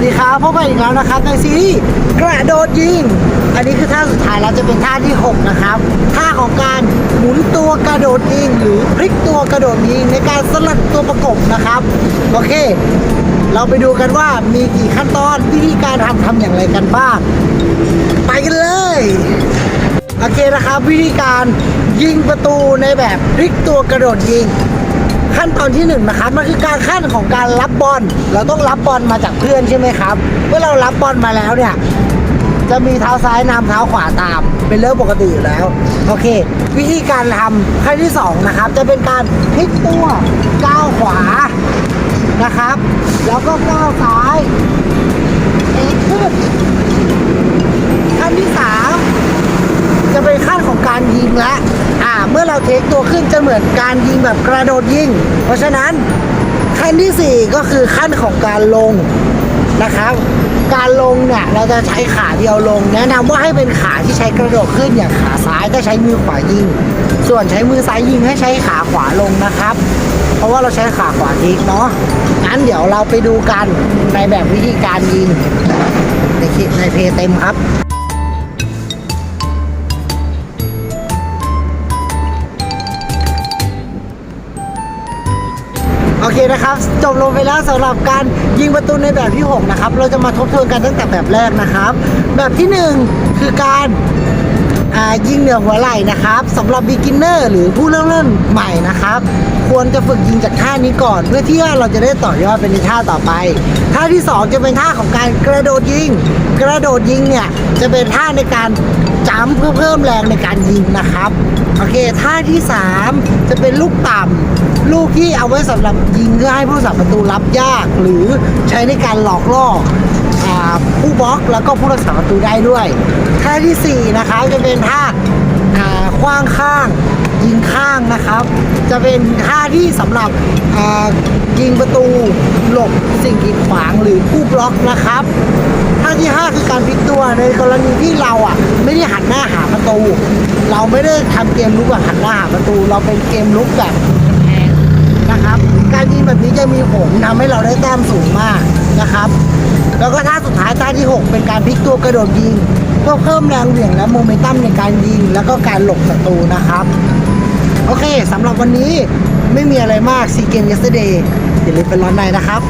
วัสดีครับพบกันอีกแล้วนะครับในซีรีส์กระโดดยิง อันนี้คือท่าสุดท้ายแล้วจะเป็นท่าที่ 6 นะครับ ท่าของการหมุนตัวกระโดดยิง หรือพลิกตัวกระโดดยิงในการสลัดตัวประกบนะครับ โอเค เราไปดูกันว่ามีกี่ขั้นตอนวิธีการทำทำอย่างไรกันบ้าง ไปกันเลยโอเคนะครับ วิธีการยิงประตูในแบบพลิกตัวกระโดดยิง ขั้นตอนที่หนึ่งนะครับมันคือการขั้นของการรับบอลเราต้องรับบอลมาจากเพื่อนใช่ไหมครับ เมื่อเรารับบอลมาแล้วเนี่ยจะมีเท้าซ้ายนำเท้าขวาตาม เป็นเรื่องปกติอยู่แล้ว โอเค วิธีการทำขั้นที่สองนะครับ จะเป็นการพลิกตัวก้าวขวานะครับ แล้วก็ก้าวซ้ายเอ็กขึ้นขั้นที่สาม จะเป็นขั้นของการยิงและอ่า เมื่อเราเทคตัวขึ้นจะเหมือนการยิงแบบกระโดดยิง เพราะฉะนั้นขั้นที่ 4 ก็คือขั้นของการลงนะครับ การลงเนี่ยเราจะใช้ขาเดียวลง แนะนำว่าให้เป็นขาที่ใช้กระโดดขึ้นอย่างขาซ้ายถ้าใช้มือขวายิง ส่วนใช้มือซ้ายยิงให้ใช้ขาขวาลงนะครับ เพราะว่าเราใช้ขาขวาทิกเนาะงั้นเดี๋ยวเราไปดูกันในแบบวิธีการยิงในคลิปในเพจเต็มครับ โอเคนะครับ จบลงไปแล้วสำหรับการยิงประตูในแบบที่ 6 นะครับ เราจะมาทบทวนกันตั้งแต่แบบแรกนะครับ แบบที่ 1 คือการยิงเหนือหัวไหล่นะครับสำหรับ beginner หรือผู้เริ่มเล่นใหม่นะครับ ควรจะฝึกยิงจากท่านี้ก่อน เพื่อที่ว่าเราจะได้ต่อยอดเป็นท่าต่อไป ท่าที่ 2 จะเป็นท่าของการกระโดดยิง กระโดดยิงเนี่ยจะเป็นท่าในการจัมป์เพื่อเพิ่มแรงในการยิงนะครับโอเคท่าที่ 3 จะเป็นลูกต่ำ ลูกที่เอาไว้สำหรับยิงเพื่อให้ผู้สับประตูรับยาก หรือใช้ในการหลอกล่อผู้บล็อกแล้วก็ผู้รักษาประตูได้ด้วยท่าทีสี่4 นะครับจะเป็นท่าคว้างข้างยิงข้างนะครับ จะเป็นท่าที่สำหรับยิงประตูหลบสิ่งกีดขวางหรือผู้บล็อกนะครับท่าที่ 5 คือการพลิกตัวในกรณีที่เราอะไม่ได้หันหน้าหาประตู เราไม่ได้ทำเกมลุกแบบหันหน้าหาประตู เราเป็นเกมลุกแบบ มีผลทำให้เราได้แต้มสูงมากนะครับ แล้วก็ท่าสุดท้ายท่าที่ 6 เป็นการพลิกตัวกระโดดยิงเพื่อเพิ่มแรงเหวี่ยงและโมเมนตัมในการยิง แล้วก็การหลบศัตรูนะครับ โอเคสำหรับวันนี้ไม่มีอะไรมากซีเกม yesterday อย่าลืมเป็นร้อนในนะครับ